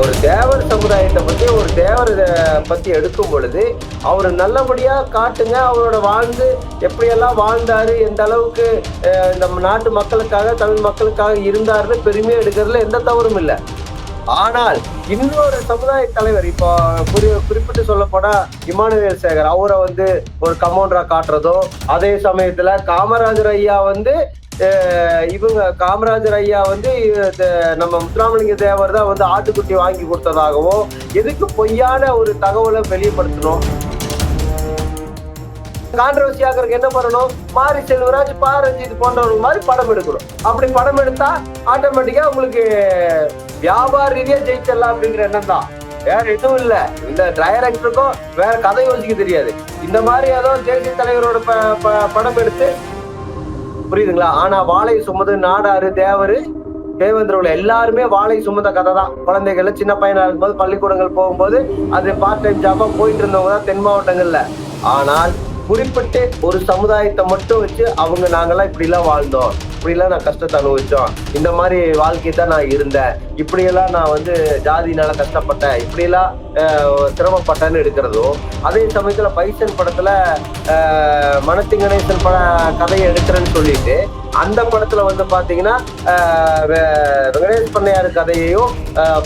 ஒரு தேவர் சமுதாயத்தை பத்தி ஒரு தேவர் அஹ், பத்தி எடுக்கும் பொழுது அவர் நல்லபடியா காட்டுங்க அவரோட வாழ்ந்து எப்படியெல்லாம் வாழ்ந்தாரு எந்த அளவுக்கு நம்ம நாட்டு மக்களுக்காக தமிழ் மக்களுக்காக இருந்தாருன்னு பெருமையா எடுக்கிறதுல எந்த தவறும் இல்லை. ஆனால் இன்னொரு சமுதாய தலைவர் இப்போ குறி குறிப்பிட்டு சொல்ல போனா இமானுவேல் சேகர் அவரை வந்து ஒரு கமௌண்டரா காட்டுறதோ அதே சமயத்துல காமராஜர் ஐயா வந்து இவங்க காமராஜர் ஐயா வந்து நம்ம முத்துராமலிங்க தேவர் தான் வந்து ஆட்டுக்குட்டி வாங்கி கொடுத்ததாகவும் எதுக்கு பொய்யான ஒரு தகவலை வெளிப்படுத்தணும்? கான்ட்ரவர்சி ஆகிறதுக்கு என்ன பண்ணணும்? மாரி செல்வராஜ் பா ரஞ்சித் போன்றவங்க மாதிரி படம் எடுக்கணும். அப்படி படம் எடுத்தா ஆட்டோமேட்டிக்கா உங்களுக்கு வியாபார ரீதியா ஜெயிச்சிடலாம் அப்படிங்கிற எண்ணம் தான். வேற எதுவும் இல்ல. இந்த டைரக்டருக்கும் வேற கதை யோசிக்க தெரியாது. இந்த மாதிரி ஏதோ தேசிய தலைவரோட ப- ப- படம் எடுத்து புரியுதுங்களா? ஆனா வாழை சுமது நாடாரு தேவரு தேவேந்திரவுல எல்லாருமே வாழை சுமந்த கதை தான் குழந்தைகள்ல சின்ன பையனா இருக்கும்போது பள்ளிக்கூடங்கள் போகும்போது அது பார்ட் டைம் ஜாபா போயிட்டு இருந்தவங்க தான் தென் மாவட்டங்கள்ல. ஆனால் குறிப்பிட்டு ஒரு சமுதாயத்தை மட்டும் வச்சு அவங்க நாங்கெல்லாம் இப்படிலாம் வாழ்ந்தோம். இப்படிலாம் நான் கஷ்டத்தை அனுபவிச்சோம். இந்த மாதிரி வாழ்க்கை தான் நான் இருந்தேன். இப்படியெல்லாம் நான் வந்து ஜாதினால கஷ்டப்பட்டேன். இப்படியெல்லாம் சிரமப்பட்டேன்னு எடுக்கிறதும் அதே சமயத்தில் பைசன் படத்தில் அஹ், மனத்தி கணேசன் பட கதையை எடுக்கிறேன்னு சொல்லிட்டு அந்த படத்தில் வந்து பார்த்தீங்கன்னா வெ- வெங்கடேஷ் பண்ணையார் கதையையும்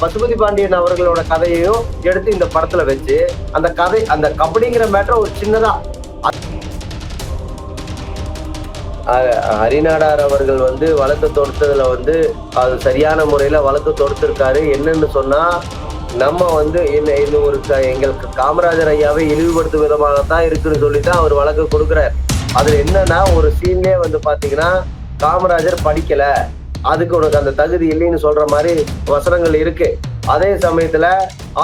பசுபதி பாண்டியன் அவர்களோட கதையையும் எடுத்து இந்த படத்தில் வச்சு அந்த கதை அந்த கபடிங்கிற மேட்டர் ஒரு சின்னதாக ஹரிநாடார் அவர்கள் வந்து வழக்கு தொடுத்ததுல வந்து அது சரியான முறையில வழக்கு தொடுத்திருக்காரு. என்னன்னு சொன்னா நம்ம வந்து என்ன இது ஒரு க- எங்களுக்கு காமராஜர் ஐயாவை இழிவுபடுத்தும் விதமாகத்தான் இருக்குன்னு சொல்லி தான் அவர் வழக்கு கொடுக்குறார். அதுல என்னன்னா ஒரு சீன்லேயே வந்து பாத்தீங்கன்னா காமராஜர் படிக்கல. அதுக்கு உனக்கு அந்த தகுதி இல்லைன்னு சொல்ற மாதிரி வசனங்கள் இருக்கு. அதே சமயத்துல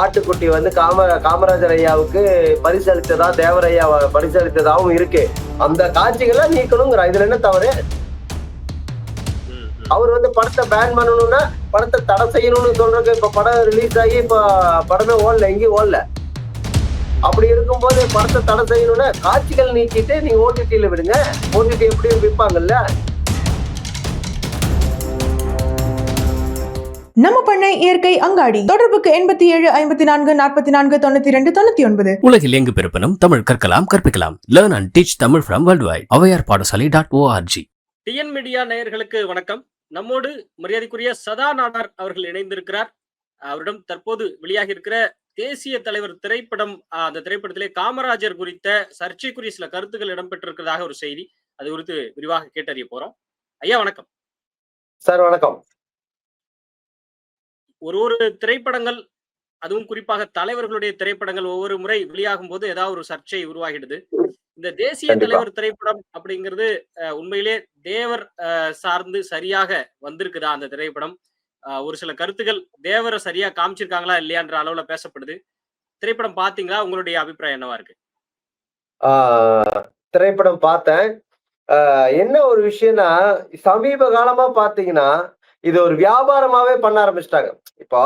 ஆட்டுக்குட்டி வந்து காம காமராஜர் ஐயாவுக்கு பரிசளித்ததா தேவர் ஐயா பரிசளித்ததாகவும் இருக்கு. அந்த காட்சிகளை நீக்கணுங்கிற இதுல என்ன தவறு? அவர் வந்து படத்தை பேன் பண்ணணும்னா படத்தை தடை செய்யணும்னு சொல்றதுக்கு இப்ப படம் ரிலீஸ் ஆகி இப்ப படமே ஓடல எங்கேயும் ஓடல. அப்படி இருக்கும்போது படத்தை தடை செய்யணும்னா காட்சிகள் நீக்கிட்டு நீங்க ஓடிடியில விடுங்க. ஓடிடி எப்படியும் விற்பாங்கல்ல நம்ம பண்ணை இயற்கை அங்காடி. தொடர்புக்கு எண்பத்தி ஏழு ஐம்பத்தி நான்கு நாற்பத்தி நான்கு தொண்ணூத்தி ரெண்டு தொண்ணூத்தி ஒன்பது. உலகில் எங்கு பிறப்பினும் தமிழ் கற்கலாம் கற்பிக்கலாம். Learn and teach Tamil from worldwide Avvaiyar Padasalai dot O R G TN media நேயர்களுக்கு வணக்கம். நம்மோடு மரியாதைக்குரிய சதா நாடார் அவர்கள் இணைந்திருக்கிறார். அவரிடம் தற்போது வெளியாகி இருக்கிற தேசிய தலைவர் திரைப்படம் ஆஹ், அந்த திரைப்படத்திலே காமராஜர் குறித்த சர்ச்சைக்குரிய சில கருத்துக்கள் இடம்பெற்றிருக்கிறதாக ஒரு செய்தி. அது குறித்து விரிவாக கேட்டறிய போறோம். ஐயா வணக்கம். சார் வணக்கம். ஒரு ஒரு திரைப்படங்கள் அதுவும் குறிப்பாக தலைவர்களுடைய திரைப்படங்கள் ஒவ்வொரு முறை வெளியாகும் போது ஏதாவது ஒரு சர்ச்சை உருவாகிடுது. இந்த தேசிய. தலைவர் திரைப்படம் அப்படிங்கிறது உண்மையிலே தேவர் சார்ந்து சரியாக வந்திருக்குதா அந்த திரைப்படம்? ஒரு சில கருத்துக்கள் தேவரை சரியா காமிச்சிருக்காங்களா இல்லையான்ற அளவுல பேசப்படுது. திரைப்படம் பாத்தீங்களா உங்களுடைய அபிப்பிராயம் என்னவா இருக்கு? ஆஹ் திரைப்படம் பார்த்தேன். ஆஹ் என்ன ஒரு விஷயம்னா சமீப காலமா பாத்தீங்கன்னா இது ஒரு வியாபாரமாவே பண்ண ஆரம்பிச்சிட்டாங்க. இப்போ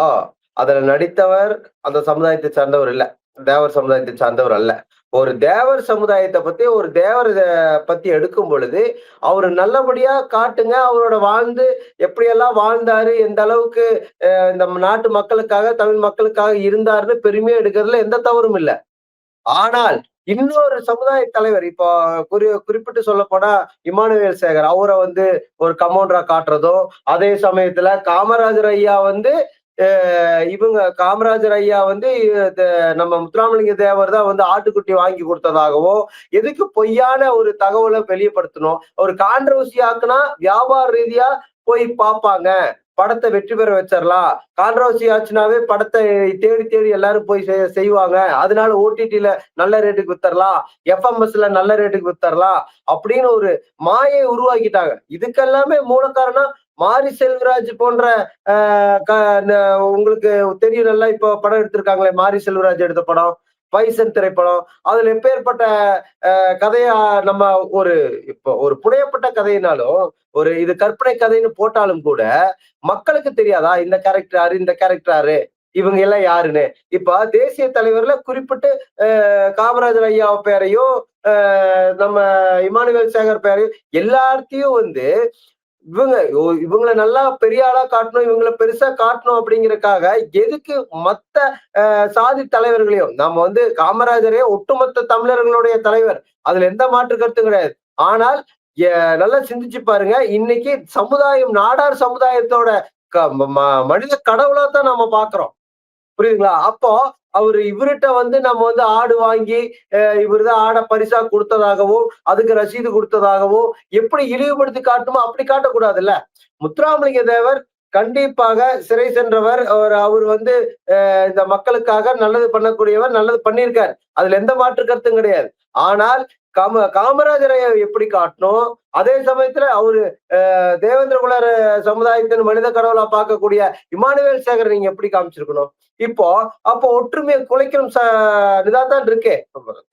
அதுல நடித்தவர் அந்த சமுதாயத்தை சார்ந்தவர் இல்ல. தேவர் சமுதாயத்தை சார்ந்தவர் அல்ல. ஒரு தேவர் சமுதாயத்தை பத்தி ஒரு தேவர் பத்தி எடுக்கும் பொழுது அவர் நல்லபடியா காட்டுங்க அவரோட வாழ்ந்து எப்படியெல்லாம் வாழ்ந்தாரு எந்த அளவுக்கு இந்த நாட்டு மக்களுக்காக தமிழ் மக்களுக்காக இருந்தாருன்னு பெருமையா எடுக்கிறதுல எந்த தவறும் இல்லை. ஆனால் இன்னொரு சமுதாய தலைவர் இப்போ குறி குறிப்பிட்டு சொல்ல போனா இமானுவேல் சேகர். அவரை வந்து ஒரு கமௌண்டரா காட்டுறதும் அதே சமயத்துல காமராஜர் ஐயா வந்து இவங்க காமராஜர் ஐயா வந்து நம்ம முத்துராமலிங்க தேவர் தான் வந்து ஆட்டுக்குட்டி வாங்கி கொடுத்ததாகவோ எதுக்கு பொய்யான ஒரு தகவலை வெளியப்படுத்தணும் ஒரு கான்ட்ரவர்சி ஆக்குனா வியாபார ரீதியா போய் பார்ப்பாங்க. படத்தை வெற்றி பெற வச்சிடலாம் கான்ட்ரவர்சி ஆச்சுனாவே படத்தை தேடி தேடி எல்லாரும் போய் செய்வாங்க. அதனால ஓடிடில நல்ல ரேட்டுக்கு வித்தரலாம் எஃப்எம்எஸ்ல நல்ல ரேட்டுக்கு வித்தரலாம் அப்படின்னு ஒரு மாயை உருவாக்கிட்டாங்க. இதுக்கெல்லாமே மூல காரணம் மாரி செல்வராஜ் போன்ற ஆஹ் க- உங்களுக்கு தெரியும் நல்லா இப்போ படம் எடுத்திருக்காங்களே மாரி செல்வராஜ் எடுத்த படம்? பைசன் திரைப்படம் அதுல எப்பேற்பட்ட ஆஹ் கதையா நம்ம ஒரு இப்போ ஒரு புனையப்பட்ட கதையினாலும் ஒரு இது கற்பனை கதைன்னு போட்டாலும் கூட மக்களுக்கு தெரியாதா இந்த கேரக்டர் யாரு இந்த கேரக்டர் யாரு இவங்க எல்லாம் யாருன்னு? இப்ப தேசிய தலைவர்ல குறிப்பிட்டு காமராஜர் ஐயா பேரையும் நம்ம இமானுவேல் சேகர் பேரையும் எல்லாத்தையும் வந்து இவங்க இவங்களை நல்லா பெரிய ஆளா காட்டணும் இவங்கள பெருசா காட்டணும் அப்படிங்கறக்காக எதுக்கு மத்த சாதி தலைவர்களையும் நம்ம வந்து காமராஜரே ஒட்டுமொத்த தமிழர்களுடைய தலைவர் அதுல எந்த மாற்று கருத்தும் கிடையாது. ஆனால் நல்லா சிந்திச்சு பாருங்க இன்னைக்கு சமுதாயம் நாடார் சமுதாயத்தோட க- ம- மனித கடவுளா தான் நம்ம பாக்குறோம். புரியுதுங்களா? அப்போ அவர் இவர்கிட்ட வந்து நம்ம வந்து ஆடு வாங்கி இவர் இவர்தான் ஆடை பரிசா கொடுத்ததாகவோ அதுக்கு ரசீது கொடுத்ததாகவோ எப்படி இழிவுபடுத்தி காட்டுமோ அப்படி காட்டக்கூடாதுல்ல. முத்துராமலிங்க தேவர் கண்டிப்பாக சிறை சென்றவர். அவர் அவர் வந்து இந்த மக்களுக்காக நல்லது பண்ணக்கூடியவர் நல்லது பண்ணியிருக்கார். அதுல எந்த மாற்று கருத்தும் கிடையாது. ஆனால் காம காமராஜரை எப்படி காட்டணும்? அதே சமயத்துல அவரு தேவேந்திர குலர் சமுதாயத்தின் மனித கடவுளா பார்க்கக்கூடிய இமானுவேல் சேகர் நீங்க எப்படி காமிச்சிருக்கணும்? இப்போ அப்போ ஒற்றுமையை குலைக்கணும் இதாதான் இருக்கே.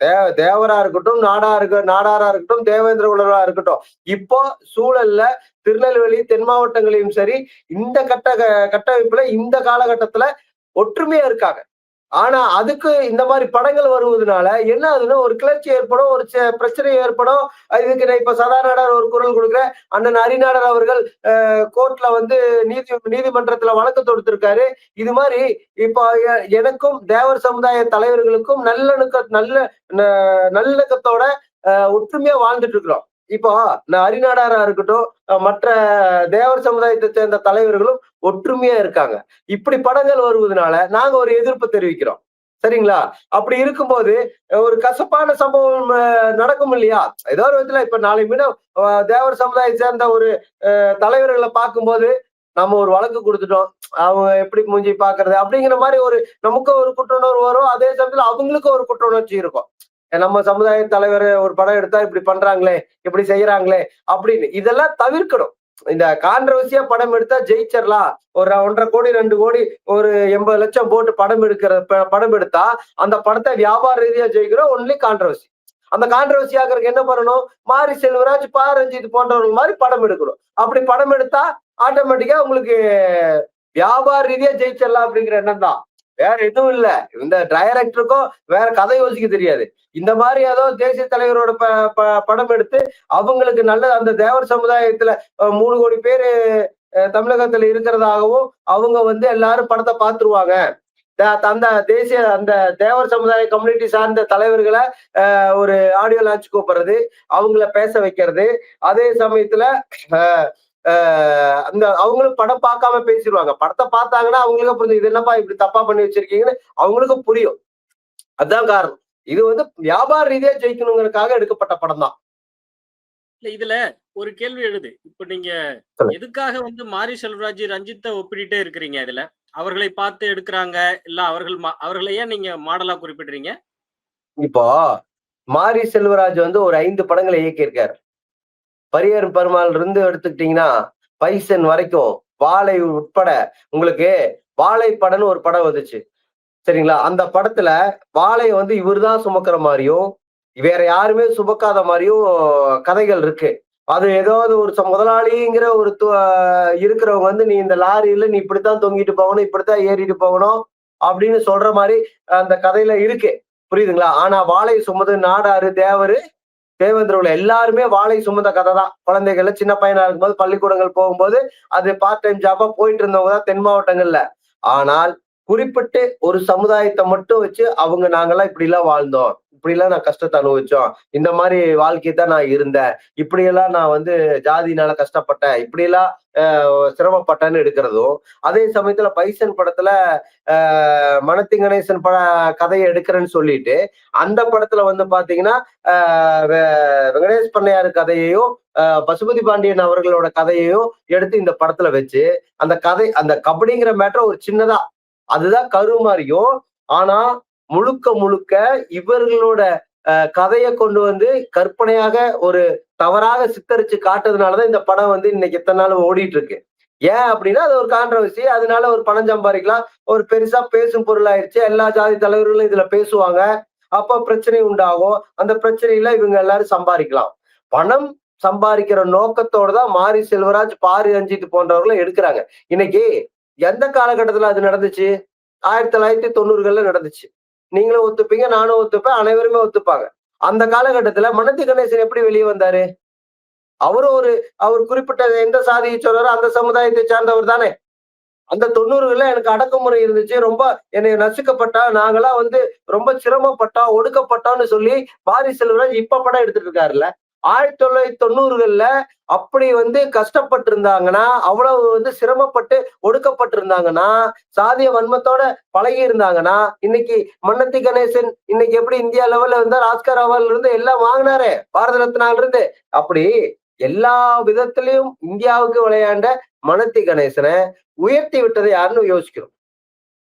தே- தேவரா இருக்கட்டும் நாடா இருக்க நாடாரா இருக்கட்டும் தேவேந்திர குலரா இருக்கட்டும். இப்போ சூழல்ல திருநெல்வேலி தென் மாவட்டங்களையும் சரி இந்த கட்ட கட்டமைப்புல இந்த காலகட்டத்துல ஒற்றுமையா இருக்காங்க. ஆனா அதுக்கு இந்த மாதிரி படங்கள் வருவதனால என்ன ஆகுதுன்னா ஒரு கிளர்ச்சி ஏற்படும் ஒரு ச- பிரச்சனை ஏற்படும். இதுக்கு நான் இப்ப சதாநாடர் ஒரு குரல் கொடுக்குறேன். அண்ணன் அரிநாடர் அவர்கள் கோர்ட்ல வந்து நீதி நீதிமன்றத்துல வழக்கு தொடுத்திருக்காரு. இது மாதிரி இப்போ எனக்கும் தேவர் சமுதாய தலைவர்களுக்கும் நல்லணுக்க நல்ல ந- நல்லிணக்கத்தோட ஒற்றுமையா வாழ்ந்துட்டு இருக்கிறோம். இப்போ நான் அரிநாடாரா இருக்கட்டும் மற்ற தேவர் சமுதாயத்தை சேர்ந்த தலைவர்களும் ஒற்றுமையா இருக்காங்க. இப்படி படங்கள் வருவதனால நாங்க ஒரு எதிர்ப்பு தெரிவிக்கிறோம். சரிங்களா? அப்படி இருக்கும்போது ஒரு கசப்பான சம்பவம் நடக்கும் இல்லையா? ஏதோ ஒரு விதத்துல இப்ப நாளை மீண்டும் தேவர் சமுதாயத்தை சேர்ந்த ஒரு அஹ், தலைவர்களை பார்க்கும்போது நம்ம ஒரு வழக்கு கொடுத்துட்டோம். அவங்க எப்படி மூஞ்சி பாக்குறது அப்படிங்கிற மாதிரி ஒரு நமக்கு ஒரு குற்றுணர்வு வரும். அதே சமயத்துல அவங்களுக்கும் ஒரு குற்றுணர்ச்சி இருக்கும். நம்ம சமுதாய தலைவர் ஒரு படம் எடுத்தா இப்படி பண்றாங்களே இப்படி செய்யறாங்களே அப்படின்னு இதெல்லாம் தவிர்க்கணும். இந்த கான்ட்ரவர்சியா படம் எடுத்தா ஜெயிச்சிடலாம் ஒரு ஒன்றரை கோடி ரெண்டு கோடி ஒரு எண்பது லட்சம் போட்டு படம் எடுக்கிற ப- படம் எடுத்தா அந்த படத்தை வியாபார ரீதியா ஜெயிக்கிறோம் ஒன்லி கான்ட்ரவர்சி அந்த கான்ட்ரவர்சி ஆகிறதுக்கு என்ன பண்ணணும்? மாரி செல்வராஜ் பா ரஞ்சித் போன்றவங்க மாதிரி படம் எடுக்கணும். அப்படி படம் எடுத்தா ஆட்டோமேட்டிக்கா உங்களுக்கு வியாபார ரீதியா ஜெயிச்சிடலாம் அப்படிங்கிற எண்ணம் தான் வேற எதுவும் இல்ல. இந்த டைரக்டருக்கும் வேற கதை யோசிக்க தெரியாது. இந்த மாதிரி ஏதோ தேசிய தலைவரோட ப ப- படம் எடுத்து அவங்களுக்கு நல்ல அந்த தேவர் சமுதாயத்துல மூணு கோடி பேரு தமிழகத்துல இருக்கிறதாகவும் அவங்க வந்து எல்லாரும் படத்தை பார்த்துருவாங்க த- அந்த தேசிய அந்த தேவர் சமுதாய கம்யூனிட்டி சார்ந்த தலைவர்களை ஒரு ஆடியோ லான்ச் கூப்பிடுறது அவங்கள பேச வைக்கிறது. அதே சமயத்துல அந்த அவங்களும் படம் பார்க்காம பேசிடுவாங்க. படத்தை பார்த்தாங்கன்னா அவங்களுக்கும் புரிஞ்சு இது என்னப்பா இப்படி தப்பா பண்ணி வச்சிருக்கீங்கன்னு அவங்களுக்கும் புரியும். அதான் காரணம். இது வந்து வியாபார ரீதியா ஜெயிக்கணுங்கிறதுக்காக எடுக்கப்பட்ட படம் தான். இல்ல இதுல ஒரு கேள்வி எழுது. இப்ப நீங்க. எதுக்காக வந்து மாரி செல்வராஜ் ரஞ்சித்தை ஒப்பிட்டுட்டே இருக்கிறீங்க இதுல? அவர்களை பார்த்து எடுக்கிறாங்க இல்ல அவர்கள் மா- அவர்களை ஏன் நீங்க மாடலா குறிப்பிடுறீங்க? இப்போ மாரி செல்வராஜ் வந்து ஒரு ஐந்து படங்களை இயக்கியிருக்காரு. பரியர் பெருமாள் இருந்து எடுத்துக்கிட்டீங்கன்னா பைசன் வரைக்கும் வாழை உட்பட உங்களுக்கு வாழை படம்னு ஒரு படம் வந்துச்சு. சரிங்களா? அந்த படத்துல வாழை வந்து இவர் தான் சுமக்கிற மாதிரியும் வேற யாருமே சுமக்காத மாதிரியும் கதைகள் இருக்கு. அது ஏதாவது ஒரு முதலாளிங்கிற ஒரு இருக்கிறவங்க வந்து நீ இந்த லாரியில நீ இப்படித்தான் தொங்கிட்டு போகணும் இப்படித்தான் ஏறிட்டு போகணும் அப்படின்னு சொல்ற மாதிரி அந்த கதையில இருக்கு. புரியுதுங்களா? ஆனா வாழை சுமது நாடாரு தேவரு தேவேந்திரவுல எல்லாருமே வாழை சுமந்த கதை தான் குழந்தைகள்ல சின்ன பையனா இருக்கும்போது பள்ளிக்கூடங்கள் போகும்போது அது பார்ட் டைம் ஜாபா போயிட்டு இருந்தவங்க தான் தென் மாவட்டங்கள்ல. ஆனால் குறிப்பிட்டு ஒரு சமுதாயத்தை மட்டும் வச்சு அவங்க நாங்கெல்லாம் இப்படி எல்லாம் வாழ்ந்தோம். இப்படி எல்லாம் நான் கஷ்டத்தை அனுபவிச்சோம். இந்த மாதிரி வாழ்க்கை தான் நான் இருந்தேன். இப்படி எல்லாம் நான் வந்து ஜாதினால கஷ்டப்பட்டேன். இப்படி எல்லாம் சிரமப்பட்டேன்னு எடுக்கிறதும் அதே சமயத்துல பைசன் படத்துல ஆஹ், மனத்தி கணேசன் பட கதையை எடுக்கிறேன்னு சொல்லிட்டு அந்த படத்துல வந்து பாத்தீங்கன்னா ஆஹ், வெ- வெங்கடேஷ் பண்ணையார் கதையையும் ஆஹ், பசுபதி பாண்டியன் அவர்களோட கதையையும் எடுத்து இந்த படத்துல வச்சு அந்த கதை அந்த கபடிங்கிற மேட்டர் ஒரு சின்னதா அதுதான் கரு மாதிரியும் ஆனா முழுக்க முழுக்க இவர்களோட கதையை கொண்டு வந்து கற்பனையாக ஒரு தவறாக சித்தரிச்சு காட்டுறதுனாலதான் இந்த படம் வந்து இன்னைக்கு எத்தனை நாள் ஓடிட்டு இருக்கு ஏன் அப்படின்னா அது ஒரு கான்ட்ரவர்சி அதனால ஒரு பணம் சம்பாதிக்கலாம். ஒரு பெருசா பேசும் பொருள் ஆயிடுச்சு எல்லா ஜாதி தலைவர்களும் இதுல பேசுவாங்க. அப்ப பிரச்சனை உண்டாகும். அந்த பிரச்சனையில இவங்க எல்லாரும் சம்பாதிக்கலாம். பணம் சம்பாதிக்கிற நோக்கத்தோட தான் மாரி செல்வராஜ் பாரி ரஞ்சித் போன்றவர்களும் எடுக்கிறாங்க. இன்னைக்கு எந்த காலகட்டத்துல அது நடந்துச்சு? ஆயிரத்தி தொள்ளாயிரத்தி தொண்ணூறுகள்ல நடந்துச்சு. நீங்களும் ஒத்துப்பீங்க நானும் ஒத்துப்பேன் அனைவருமே ஒத்துப்பாங்க. அந்த காலகட்டத்துல மனத்தி கணேசன் எப்படி வெளியே வந்தாரு? அவரும் ஒரு அவர் குறிப்பிட்ட எந்த சாதியை சொல்றாரோ அந்த சமுதாயத்தை சார்ந்தவர் தானே. அந்த தொண்ணூறுகள்ல எனக்கு அடக்குமுறை இருந்துச்சு. ரொம்ப என்னை நசுக்கப்பட்டா நாங்களாம் வந்து ரொம்ப சிரமப்பட்டா ஒடுக்கப்பட்டோம்னு சொல்லி பாரி செல்வராஜ் இப்ப படம் எடுத்துட்டு இருக்காருல்ல. ஆயிரத்தி தொள்ளாயிரத்தி தொண்ணூறுகள்ல அப்படி வந்து கஷ்டப்பட்டு இருந்தாங்கன்னா அவ்வளவு வந்து சிரமப்பட்டு ஒடுக்கப்பட்டிருந்தாங்கன்னா சாதிய வன்மத்தோட பழகி இருந்தாங்கன்னா இன்னைக்கு மன்னத்தி கணேசன் இன்னைக்கு எப்படி இந்தியா லெவல்ல இருந்தார் ஆஸ்கர் அவார்ட்ல இருந்து எல்லாம் வாங்கினாரு பாரத ரத்னால இருந்து. அப்படி எல்லா விதத்திலையும் இந்தியாவுக்கு விளையாண்ட மனத்தி கணேசனை உயர்த்தி விட்டதை யாருன்னு யோசிக்கணும்.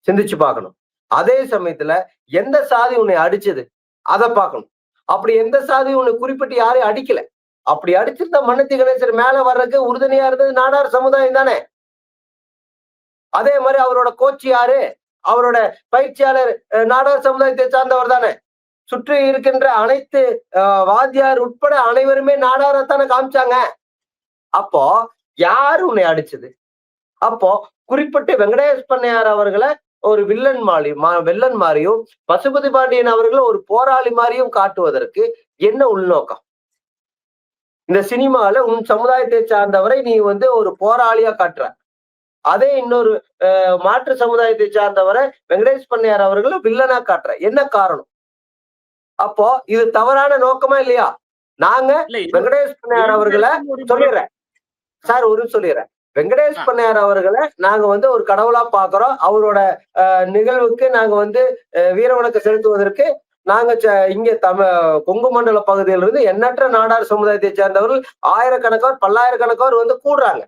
சிந்திச்சு பார்க்கணும். அதே சமயத்துல எந்த சாதி உன்னை அடிச்சது? அதை பார்க்கணும். அப்படி எந்த சாதியும் உன்னை குறிப்பிட்டு யாரையும் அடிக்கல. அப்படி அடிச்சிருந்த மன்னத்தி கணேசர் மேல வர்றதுக்கு உறுதுணையா இருந்தது நாடார் சமுதாயம் தானே? அதே மாதிரி அவரோட கோச் யாரு? அவரோட பயிற்சியாளர் நாடார் சமுதாயத்தை சார்ந்தவர் தானே? சுற்றி இருக்கின்ற அனைத்து வாத்தியார் உட்பட அனைவருமே நாடாரத்தானே காமிச்சாங்க. அப்போ யாரு உன்னை அடிச்சது? அப்போ குறிப்பிட்டு வெங்கடேஷ் பண்ணையார் அவர்களை ஒரு வில்லன் மாறி மா- வில்லன் மாதிரியும் பசுபதி பாண்டியன் அவர்களை ஒரு போராளி மாதிரியும் காட்டுவதற்கு என்ன உள்நோக்கம்? இந்த சினிமால உன் சமுதாயத்தை சார்ந்தவரை நீ வந்து ஒரு போராளியா காட்டுற. அதே இன்னொரு மாற்று சமுதாயத்தை சார்ந்தவரை வெங்கடேஷ் பண்ணையார் அவர்களை வில்லனா காட்டுற. என்ன காரணம்? அப்போ இது தவறான நோக்கமா இல்லையா? நாங்க வெங்கடேஷ் பண்ணையார் அவர்களை சொல்லிடுறேன். சார் ஒரு சொல்லிடுறேன். வெங்கடேஷ். பண்ணையார் அவர்களை நாங்க வந்து ஒரு கடவுளா பாக்குறோம். அவரோட நிகழ்வுக்கு நாங்க வந்து அஹ், வீர வணக்கம் செலுத்துவதற்கு நாங்க இங்க தமி கொங்கு மண்டல பகுதியிலிருந்து எண்ணற்ற நாடார் சமுதாயத்தை சேர்ந்தவர்கள் ஆயிரக்கணக்கார் பல்லாயிரக்கணக்கார் வந்து கூடுறாங்க.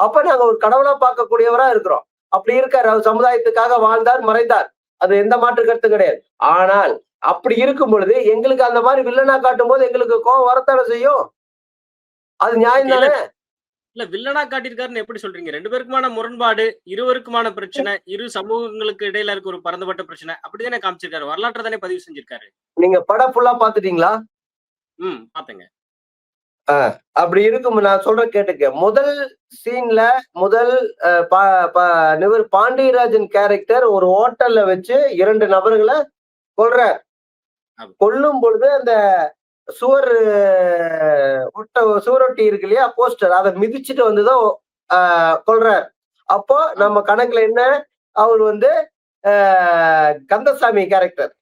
அப்ப நாங்க ஒரு கடவுளா பார்க்கக்கூடியவரா இருக்கிறோம். அப்படி இருக்காரு. அவர் சமுதாயத்துக்காக வாழ்ந்தார் மறைந்தார். அது எந்த மாற்று கருத்து கிடையாது. ஆனால் அப்படி இருக்கும் பொழுது எங்களுக்கு அந்த மாதிரி வில்லனா காட்டும் போது எங்களுக்கு கோவம் வரத்தானே செய்யும்? அது நியாயம் தானே இல்ல வில்லனா காட்டியிருக்காருன்னு எப்படி சொல்றீங்க? ரெண்டு பேருக்குமான முரண்பாடு இருவருக்குமான பிரச்சனை இரு சமூகங்களுக்கு இடையில இருக்க ஒரு பரந்தப்பட்ட பிரச்சனை அப்படிதானே காமிச்சிருக்காரு? வரலாற்றை தானே பதிவு செஞ்சிருக்காரு? நீங்க படம் ஃபுல்லா பாத்துட்டீங்களா ம் பாத்தேங்க அப்படி இருக்கும் நான் சொல்ற கேட்டுக்க முதல் சீன்ல முதல் அஹ், பா- பா- நிவர் பாண்டியராஜன் கேரக்டர் ஒரு ஹோட்டல்ல வச்சு இரண்டு நபர்களை கொல்றார். கொல்லும் பொழுது அந்த சுவர் ஒட்ட சுவரொட்டி இருக்கு இல்லையா? போஸ்டர். அதை மிதிச்சுட்டு வந்துதான் ஆஹ், கொல்றார். அப்போ நம்ம கணக்குல என்ன? அவர் வந்து கந்தசாமி கேரக்டர்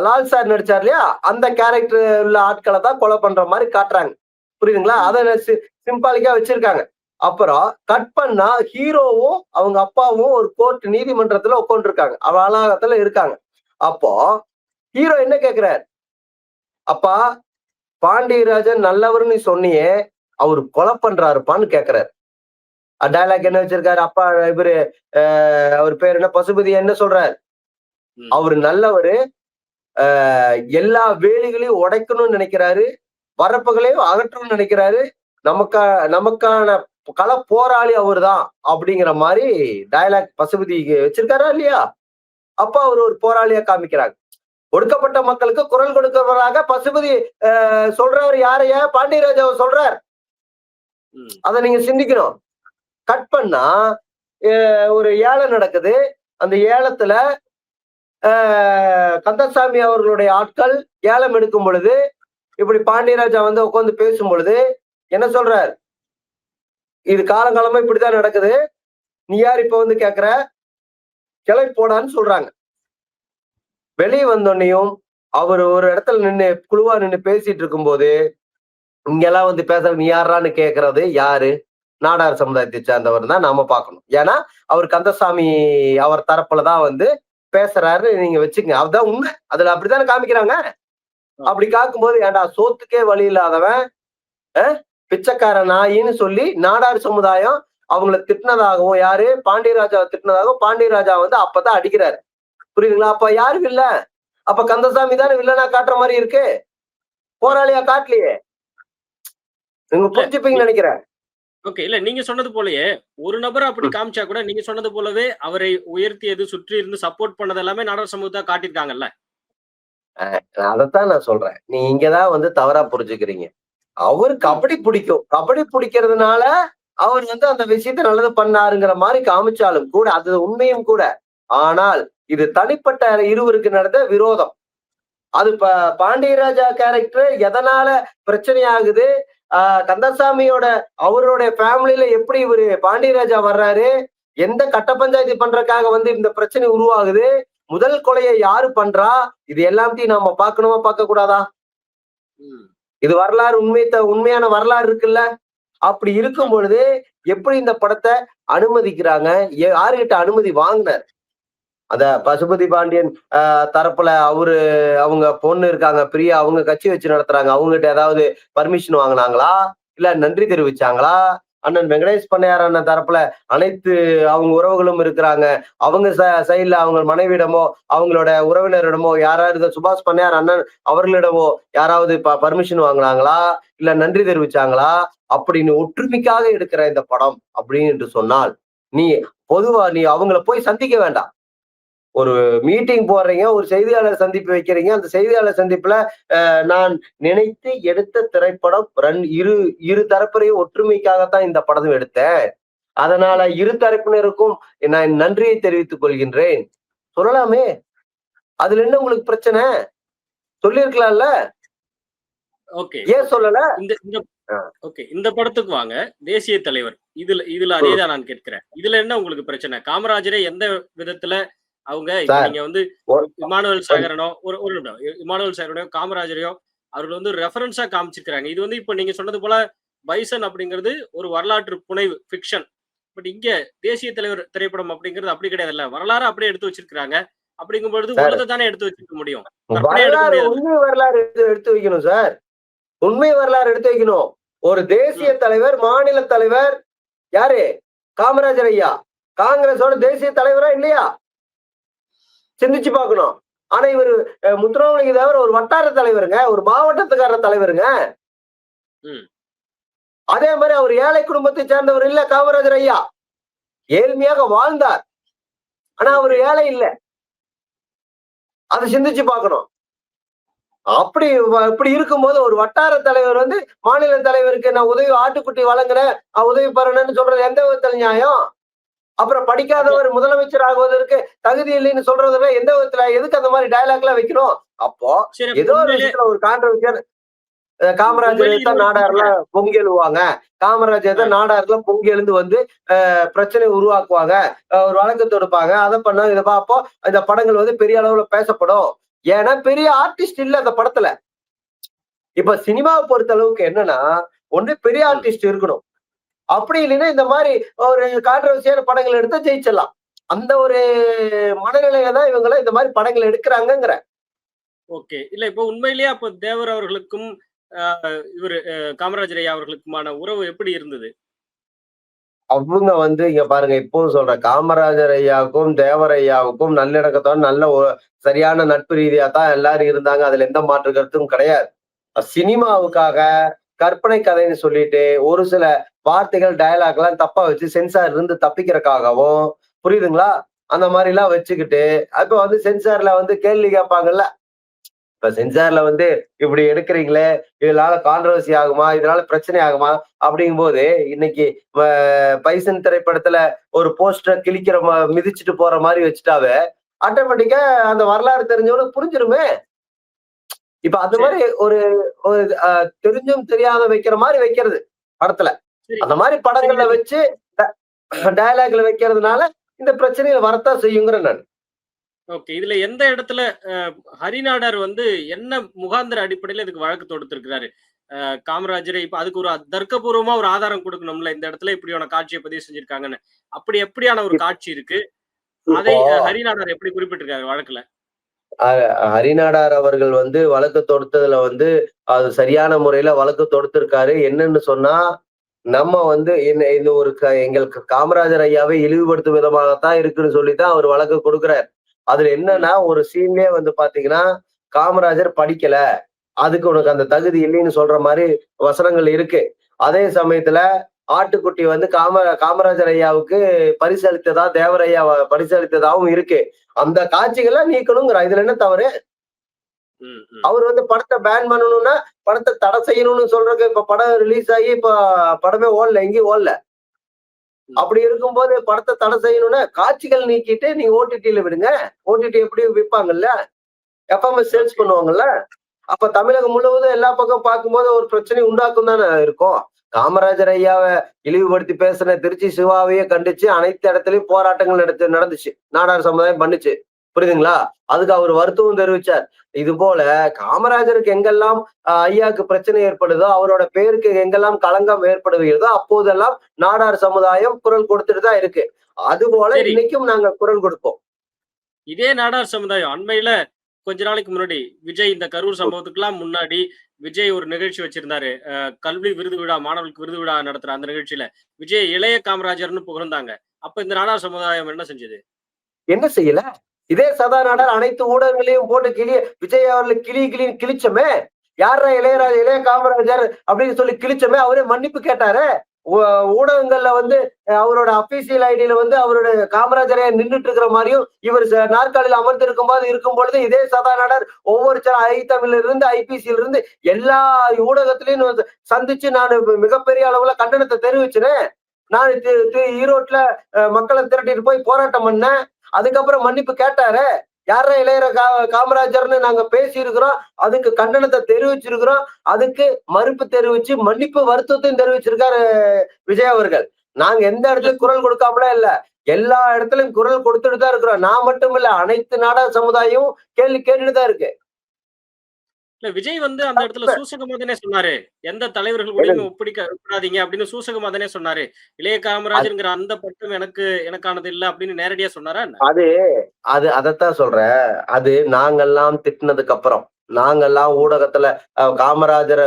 லால் சார் நடிச்சார் இல்லையா? அந்த கேரக்டர் உள்ள ஆட்களை தான் கொலை பண்ற மாதிரி காட்டுறாங்க. புரியுதுங்களா? அதை சிம்பாலிக்கா வச்சிருக்காங்க. அப்புறம் கட் பண்ணா ஹீரோவும் அவங்க அப்பாவும் ஒரு கோர்ட் நீதிமன்றத்துல உட்காந்துருக்காங்க வளாகத்துல இருக்காங்க. அப்போ ஹீரோ என்ன கேக்குறாரு? அப்பா பாண்டியராஜன் நல்லவர்னு சொன்னியே அவரு கொலை பண்றாருப்பான்னு கேக்குறாரு. டைலாக் என்ன வச்சிருக்காரு? அப்பா இவரு அவர் பேர் என்ன? பசுபதி என்ன சொல்றாரு. அவரு நல்லவரு எல்லா வேலிகளையும் உடைக்கணும்னு நினைக்கிறாரு வரப்புகளையும் அகற்றணும்னு நினைக்கிறாரு நமக்கா நமக்கான கள போராளி அவர்தான் அப்படிங்கிற மாதிரி டயலாக் பசுபதி வச்சிருக்காரா இல்லையா? அப்ப அவர் ஒரு போராளியா காமிக்கிறாங்க. ஒடுக்கப்பட்ட மக்களுக்கு குரல் கொடுக்கிறவராக பசுபதி அஹ், சொல்றாரு யாரையா? பாண்டியராஜாவை சொல்றார். அதை நீங்க சிந்திக்கணும். கட் பண்ணா ஒரு ஏலம் நடக்குது. அந்த ஏலத்துல கந்தசாமி அவர்களுடைய ஆட்கள் ஏலம் எடுக்கும் பொழுது இப்படி பாண்டியராஜா வந்து உட்கார்ந்து பேசும் பொழுது என்ன சொல்றார்? இது காலங்காலமா இப்படிதான் நடக்குது. நீ யார் இப்ப வந்து கேக்குற? கிளை போடான்னு சொல்றாங்க. வெளியே வந்தோடனையும் அவர் ஒரு இடத்துல நின்று குழுவா நின்று பேசிட்டு இருக்கும்போது இங்கெல்லாம் வந்து பேச நீ யாரான்னு கேட்கறது யாரு? நாடார் சமுதாயத்தை சேர்ந்தவர் தான் நாம பார்க்கணும். ஏன்னா அவர் கந்தசாமி அவர் தரப்புல தான் வந்து பேசுறாரு. நீங்க வச்சுக்கங்க. அதுதான் உண்மை. அதுல அப்படித்தானே காமிக்கிறாங்க? அப்படி காக்கும்போது ஏன்டா சோத்துக்கே வழி இல்லாதவன் பிச்சைக்கார நாயின்னு சொல்லி நாடார் சமுதாயம் அவங்கள திட்டினதாகவும் யாரு? பாண்டியராஜாவை திட்டினதாகவும் பாண்டியராஜா வந்து அப்பதான் அடிக்கிறாரு. புரியுதுங்களா? அப்ப யாரு வில்ல? அப்ப கந்தசாமி தானே வில்லனா காட்டுற மாதிரி இருக்கு? போராளியா காட்டலையே நீங்க புரிஞ்சுப்பீங்கன்னு நினைக்கிறேன். ஓகே இல்ல நீங்க சொன்னது போலயே ஒரு நபர் அப்படி. காமிச்சா கூட நீங்க சொன்னது போலவே அவரை உயர்த்தியது சுற்றி இருந்து சப்போர்ட் பண்ணது எல்லாமே நாடக சமூகத்தை காட்டியிருக்காங்கல்ல? அதைத்தான் நான் சொல்றேன். நீ இங்கதான் வந்து தவறா புரிஞ்சுக்கிறீங்க. அவரு கபடி பிடிக்கும். கபடி பிடிக்கிறதுனால அவர் வந்து அந்த விஷயத்த நல்லது பண்ணாருங்கிற மாதிரி காமிச்சாலும் கூட அது உண்மையும் கூட. ஆனால் இது தனிப்பட்ட இருவருக்கு நடந்த விரோதம். அது ப பாண்டியராஜா கேரக்டர் எதனால பிரச்சனை ஆகுது ஆஹ் கந்தசாமியோட அவருடைய ஃபேமிலியில எப்படி இவரு பாண்டியராஜா வர்றாரு? எந்த கட்ட பஞ்சாயத்து பண்றதுக்காக வந்து இந்த பிரச்சனை உருவாகுது? முதல் கொலையை யாரு பண்றா? இது எல்லாத்தையும் நாம பார்க்கணுமா பார்க்க கூடாதா. இது வரலாறு உண்மை உண்மையான வரலாறு இருக்குல்ல? அப்படி இருக்கும் பொழுது எப்படி இந்த படத்தை அனுமதிக்கிறாங்க? யாருகிட்ட அனுமதி வாங்கினார்? அத பசுபதி பாண்டியன் ஆஹ், தரப்புல அவரு அவங்க பொண்ணு இருக்காங்க பிரியா அவங்க கட்சி வச்சு நடத்துறாங்க. அவங்ககிட்ட ஏதாவது பர்மிஷன் வாங்கினாங்களா? இல்ல நன்றி தெரிவிச்சாங்களா? அண்ணன் வெங்கடேஷ் பண்ணையார் அண்ணன் தரப்புல அனைத்து அவங்க உறவுகளும் இருக்கிறாங்க. அவங்க சைட்ல அவங்க மனைவியிடமோ அவங்களோட உறவினரிடமோ யாராவது சுபாஷ் பண்ணையார் அண்ணன் அவர்களிடமோ யாராவது பர்மிஷன் வாங்கினாங்களா? இல்ல நன்றி தெரிவிச்சாங்களா? அப்படின்னு ஒற்றுமைக்காக எடுக்கிற இந்த படம் அப்படின்னு என்று சொன்னால் நீ பொதுவா நீ அவங்கள போய் சந்திக்க வேண்டாம். ஒரு மீட்டிங் போடுறீங்க ஒரு செய்தியாளர் சந்திப்பு வைக்கிறீங்க. அந்த செய்தியாளர் சந்திப்புல நான் நினைத்து எடுத்த திரைப்படம் ரன் இரு இரு தரப்பிலையும் ஒற்றுமைக்காகத்தான் இந்த படம் எடுத்தேன். அதனால இரு தரப்பினருக்கும் நான் நன்றியை தெரிவித்துக் கொள்கின்றேன். சொல்லலாமே? அதுல என்ன உங்களுக்கு பிரச்சனை? சொல்லியிருக்கலாம்ல? ஓகே. ஏன் சொல்லல? இந்த. ஓகே. இந்த படத்துக்கு வாங்க. தேசிய தலைவர். இதுல இதுல அதே தான் நான் கேட்கிறேன். இதுல என்ன உங்களுக்கு பிரச்சனை? காமராஜரை எந்த விதத்துல அவங்க நீங்க வந்து இமானுவல் சாகரனோ ஒரு ஒரு நிமிடம் இமானுவல் சாகரனையோ காமராஜரையோ அவர்கள் வந்து ரெஃபரன்ஸா காமிச்சிருக்காங்க இது வந்து இப்ப நீங்க சொன்னது போல பைசன் அப்படிங்கிறது ஒரு வரலாற்று புனைவு ஃபிக்ஷன் பட் இங்க தேசிய தலைவர் திரைப்படம் அப்படிங்கிறது அப்படி கிடையாதுல்ல. வரலாறு அப்படியே எடுத்து வச்சிருக்காங்க அப்படிங்கும் பொழுது. உள்ளதை தானே எடுத்து வச்சிருக்க முடியும். உண்மை வரலாறு எடுத்து எடுத்து வைக்கணும் சார். உண்மை வரலாறு எடுத்து வைக்கணும். ஒரு தேசிய தலைவர் மாநில தலைவர் யாரு? காமராஜர் ஐயா. காங்கிரஸோட தேசிய தலைவரா இல்லையா? சிந்திச்சு பார்க்கணும். ஆனா இவர் முத்துராமலிங்க தேவர் ஒரு வட்டார தலைவருங்க. ஒரு மாவட்டத்துக்கார தலைவருங்க. ம். அதே மாதிரி அவர் ஏழை குடும்பத்தை சேர்ந்தவர் இல்ல காமராஜர் ஐயா. ஏழ்மையாக வாழ்ந்தார். ஆனா அவர் ஏழை இல்ல. அதை சிந்திச்சு பார்க்கணும். அப்படி இப்படி இருக்கும்போது ஒரு வட்டார தலைவர் வந்து மாநில தலைவருக்கு நான் உதவி ஆட்டுக்குட்டி வழங்குறேன் உதவி பெறணும்னு சொல்றது எந்த விதத்துல நியாயம்? அப்புறம் படிக்காதவர் முதலமைச்சர் ஆகுவதற்கு தகுதி இல்லைன்னு சொல்றதுல எந்த விதத்துல எதுக்கு அந்த மாதிரி டயலாக் எல்லாம் வைக்கணும் அப்போ ஏதோ ஒரு விஷயத்துல ஒரு கான்ட்ரவர்சியல் காமராஜர் தான் நாடார்ல பொங்கி எழுவாங்க. காமராஜர் தான் நாடார்ல பொங்கி எழுந்து வந்து பிரச்சனை உருவாக்குவாங்க. ஒரு வழக்கு தொடுப்பாங்க. அதை பண்ண இதை பார்ப்போம். இந்த படங்கள் வந்து பெரிய அளவுல பேசப்படும். ஏன்னா பெரிய ஆர்டிஸ்ட் இல்ல அந்த படத்துல. இப்ப சினிமாவை பொறுத்த அளவுக்கு என்னன்னா ஒண்ணு பெரிய ஆர்டிஸ்ட் இருக்கணும். அப்படி இல்லைன்னா இந்த மாதிரி ஒரு கான்ட்ரவர்சியான படங்கள் எடுத்தா ஜெயிச்சிடலாம். அந்த ஒரு மனநிலையில தான் இவங்க இந்த மாதிரி படங்கள் எடுக்கிறாங்கங்கிற. ஓகே. இல்ல இப்போ உண்மையிலேயே அப்போ தேவர் அவர்களுக்கும் இவரு காமராஜர் ஐயா அவர்களுக்குமான உறவு எப்படி இருந்தது? அவங்க வந்து இங்க பாருங்க இப்பவும் சொல்றேன் காமராஜர் ஐயாவுக்கும் தேவர் ஐயாவுக்கும் நல்லிணக்கத்தோட நல்ல சரியான நட்பு ரீதியா தான் எல்லாரும் இருந்தாங்க. அதுல எந்த மாற்று கருத்தும் கிடையாது. சினிமாவுக்காக கற்பனை கதைன்னு சொல்லிட்டு ஒரு சில வார்த்தைகள் டயலாக் எல்லாம் தப்பா வச்சு சென்சார் இருந்து தப்பிக்கிறதுக்காகவும் புரியுதுங்களா? அந்த மாதிரி எல்லாம் வச்சுக்கிட்டு அப்ப வந்து சென்சார்ல வந்து கேள்வி கேட்பாங்கல்ல? இப்ப சென்சார்ல வந்து இப்படி எடுக்கிறீங்களே இதனால கான்ட்ரவர்சி ஆகுமா இதனால பிரச்சனை ஆகுமா? அப்படிங்கும்போது இன்னைக்கு வ- பைசன் திரைப்படத்துல ஒரு போஸ்டர் கிழிக்கிற மிதிச்சிட்டு போற மாதிரி வச்சுட்டாவே ஆட்டோமேட்டிக்கா அந்த வரலாறு தெரிஞ்சவனுக்கு புரிஞ்சிருமே. இப்ப அந்த. மாதிரி ஒரு ஒரு தெரிஞ்சும் தெரியாத வைக்கிற மாதிரி வைக்கிறது படத்துல. அந்த மாதிரி படங்கள்ல. வச்சு டயலாக்ல வைக்கிறதுனால இந்த பிரச்சனைகள் வரத்தான் செய்யுங்கிற நான். ஓகே. இதுல எந்த இடத்துல ஹரிநாடர் வந்து என்ன முகாந்திர அடிப்படையில இதுக்கு வழக்கு தொடுத்திருக்கிறாரு? காமராஜரை இப்ப அதுக்கு ஒரு தர்க்கபூர்வமா ஒரு ஆதாரம் கொடுக்கணும்ல இந்த இடத்துல இப்படியான காட்சியை பதிவு செஞ்சிருக்காங்கன்னு. அப்படி எப்படியான ஒரு காட்சி இருக்கு? அதை ஹரிநாடர் எப்படி குறிப்பிட்டிருக்காரு வழக்குல? ஹரிநாடார் அவர்கள் வந்து வழக்கு தொடுத்ததுல வந்து அது சரியான முறையில வழக்கு தொடுத்திருக்காரு. என்னன்னு சொன்னா நம்ம வந்து என்ன இந்த ஒரு க- எங்களுக்கு காமராஜர் ஐயாவை இழிவுபடுத்தும் விதமாகத்தான் இருக்குன்னு சொல்லித்தான் அவர் வழக்கு கொடுக்கிறார். அதுல என்னன்னா ஒரு சீன்லயே வந்து பாத்தீங்கன்னா காமராஜர் படிக்கல. அதுக்கு உனக்கு அந்த தகுதி இல்லைன்னு சொல்ற மாதிரி வசனங்கள் இருக்கு. அதே சமயத்துல ஆட்டுக்குட்டி வந்து காம காமராஜர் ஐயாவுக்கு பரிசளித்ததா தேவர் ஐயா பரிசளித்ததாவும் இருக்கு. அந்த காட்சிகளை நீக்கணுங்கிற இதுல என்ன தவறு. அவர் வந்து படத்தை பேன் பண்ணணும்னா படத்தை தடை செய்யணும்னு சொல்றதுக்கு இப்ப படம் ரிலீஸ் ஆகி இப்ப படமே ஓடல எங்கேயும் ஓடல. அப்படி இருக்கும்போது படத்தை தடை செய்யணும்னா காட்சிகள் நீக்கிட்டு நீங்க ஓடிடியில விடுங்க. ஓடிடி எப்படி விற்பாங்கல்ல எஃப்எம்எஸ் சேல்ஸ் பண்ணுவாங்கல்ல? அப்ப தமிழகம் முழுவதும் எல்லா பக்கம் பார்க்கும்போது ஒரு பிரச்சனை உண்டாக்கும் தானே இருக்கும். காமராஜர் ஐயாவை இழிவுபடுத்தி பேசின திருச்சி சிவாவையே கண்டிச்சு அனைத்து இடத்துலயும் போராட்டங்கள் நடத்து நடந்துச்சு. நாடார் சமுதாயம் பண்ணுச்சு. புரியுதுங்களா? அதுக்கு அவர் வருத்தமும் தெரிவிச்சார். இது போல காமராஜருக்கு எங்கெல்லாம் ஐயாக்கு பிரச்சனை ஏற்படுதோ அவரோட பேருக்கு எங்கெல்லாம் களங்கம் ஏற்படுகிறதோ அப்போதெல்லாம் நாடார் சமுதாயம் குரல் கொடுத்துட்டு தான் இருக்கு. அது போல. இன்னைக்கும் நாங்க குரல் கொடுப்போம். இதே நாடார் சமுதாயம் அண்மையில கொஞ்ச நாளைக்கு முன்னாடி விஜய் இந்த கரூர் சம்பவத்துக்குலாம் முன்னாடி விஜய் ஒரு நிகழ்ச்சி வச்சிருந்தாரு. கல்வி விருது விழா மாணவர்களுக்கு விருது விழா நடத்துற அந்த நிகழ்ச்சியில. விஜய் இளைய காமராஜர்னு புகழ்ந்தாங்க. அப்ப இந்த நாடார் சமுதாயம் என்ன செஞ்சது? என்ன செய்யல? இதே சதா நாடார் அனைத்து ஊடகங்களையும் போட்டு கிளி விஜய் அவர்கள் கிளி கிளின்னு கிழிச்சமே? யாரா இளையராஜா இளைய காமராஜர் அப்படின்னு சொல்லி கிழிச்சமே? அவரே மன்னிப்பு கேட்டாரு? ஊடகங்கள்ல வந்து அவரோட அபிஷியல் ஐடியில வந்து அவரோட காமராஜரை நின்றுட்டு இருக்கிற மாதிரியும் இவர் நாற்காலியில் அமர்ந்திருக்கும் போது இருக்கும் பொழுது இதே சதாநாடர் ஒவ்வொரு சில ஐ தமிழ்ல இருந்து ஐபிசியில இருந்து எல்லா ஊடகத்திலையும் சந்திச்சு நான் மிகப்பெரிய அளவுல கண்டனத்தை தெரிவிச்சேன் நான் தி- ஈரோட்ல மக்களை திரட்டிட்டு போய் போராட்டம் பண்ணேன். அதுக்கப்புறம் மன்னிப்பு கேட்டாரு. யார இளையர கா காமராஜர்னு நாங்க பேசியிருக்கிறோம். அதுக்கு கண்டனத்தை தெரிவிச்சிருக்கிறோம். அதுக்கு மறுப்பு தெரிவிச்சு மன்னிப்பு வருத்தத்தையும் தெரிவிச்சிருக்காரு விஜய் அவர்கள். நாங்க எந்த இடத்துலயும் குரல் கொடுக்காமலாம் இல்ல. எல்லா இடத்துலயும் குரல் கொடுத்துட்டு தான் இருக்கிறோம். நான் மட்டும் இல்ல அனைத்து நாடக சமுதாயம் கேள்வி கேட்டுட்டு தான் இருக்கு. இல்ல விஜய் வந்து அந்த இடத்துல சூசகமா தானே சொன்னாரு. எந்த தலைவர்கள் கூடயும் ஒப்பிடிக்க ஒப்பிடாதீங்க அப்படின்னு சூசகமா தானே சொன்னாரு. இளைய காமராஜர்ங்கிற அந்த பட்டம் எனக்கு எனக்கானது இல்ல அப்படின்னு நேரடியா சொன்னாரா? அது அது அதைத்தான் சொல்றேன். அது நாங்கெல்லாம் திட்டினதுக்கு அப்புறம் நாங்கெல்லாம் ஊடகத்துல காமராஜர்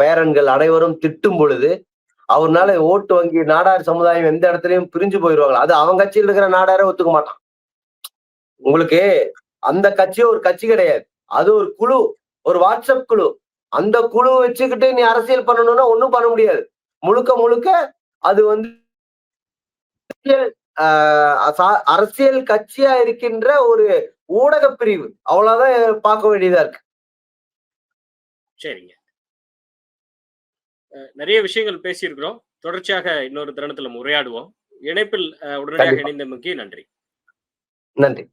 பேரன்கள் அனைவரும் திட்டும் பொழுது அவர்னால ஓட்டு வங்கி நாடார் சமுதாயம் எந்த இடத்துலயும் பிரிஞ்சு போயிடுவாங்களா அது அவன் கட்சியில் இருக்கிற நாடாரே ஒத்துக்க மாட்டான். உங்களுக்கு அந்த கட்சி ஒரு கட்சி கிடையாது. அது ஒரு குழு. ஒரு வாட்ஸ்அப் குழு. அந்த குழு வச்சுக்கிட்டு நீ அரசியல் பண்ணணும்னா ஒண்ணும் பண்ண முடியாது. முழுக்க முழுக்க அது வந்து அரசியல், கட்சியா இருக்கின்ற ஒரு ஊடக பிரிவு. அவ்வளவுதான் பார்க்க வேண்டியதா இருக்கு. சரிங்க. நிறைய விஷயங்கள் பேசியிருக்கிறோம். தொடர்ச்சியாக இன்னொரு தருணத்துல உரையாடுவோம். இணைப்பில் உடனடியாக. இணைந்தமைக்கு நன்றி. நன்றி.